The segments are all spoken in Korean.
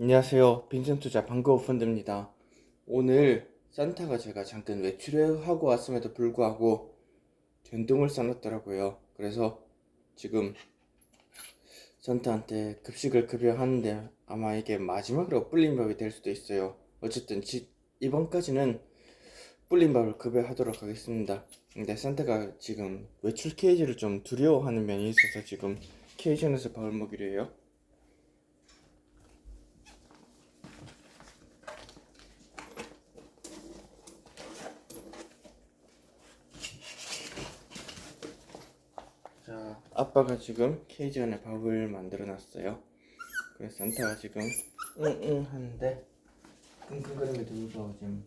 안녕하세요. 빈센투자 반가워 펀드입니다. 오늘 산타가 제가 잠깐 외출을 하고 왔음에도 불구하고 전등을 써놨더라고요. 그래서 지금 산타한테 급식을 급여하는데 아마 이게 마지막으로 불린 밥이 될 수도 있어요. 어쨌든 지- 이번까지는 불린 밥을 급여하도록 하겠습니다. 근데 산타가 지금 외출 케이지를 좀 두려워하는 면이 있어서 지금 케이지 안에서 밥을 먹이려 해요. 자, 아빠가 지금 케이지 안에 밥을 만들어 놨어요. 그래서 산타가 지금 응응 하는데 끙끙거림에도 불구하고 지금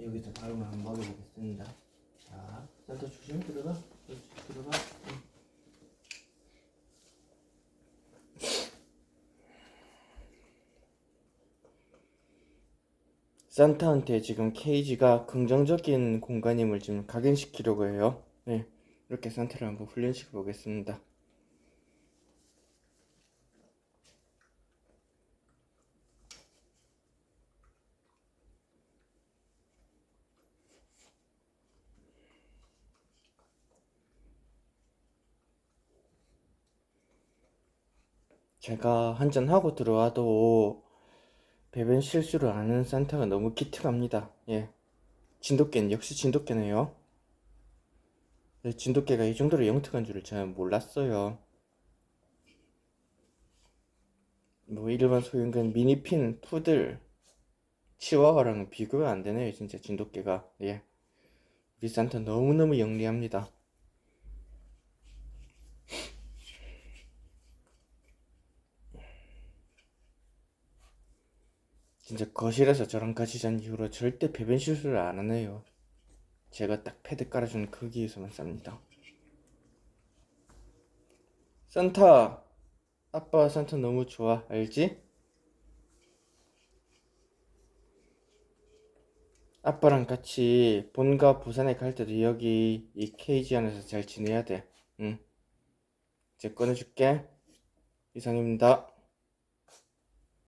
여기서 밥을 한번 먹여보겠습니다. 자, 산타 조심히 들어가. 그렇지, 들어가. 응. 산타한테 지금 케이지가 긍정적인 공간임을 지금 각인시키려고 해요. 네, 이렇게 산타를 한번 훈련시켜 보겠습니다. 제가 한잔 하고 들어와도 배변 실수를 안 하는 산타가 너무 기특합니다. 예. 진돗개는 역시 진돗개네요. 네, 진돗개가 이 정도로 영특한 줄을 저는 몰랐어요. 뭐 일반 소형견 미니핀, 푸들, 치와와랑은 비교가 안 되네요. 진짜 진돗개가. 예. 우리 산타 너무너무 영리합니다. 진짜 거실에서 저랑 같이 잔 이후로 절대 배변 실수를 안 하네요. 제가 딱 패드 깔아주는 거기에서만 쌉니다. 산타! 아빠 산타 너무 좋아. 알지? 아빠랑 같이 본가 부산에 갈 때도 여기 이 케이지 안에서 잘 지내야 돼. 응. 이제 꺼내줄게. 이상입니다.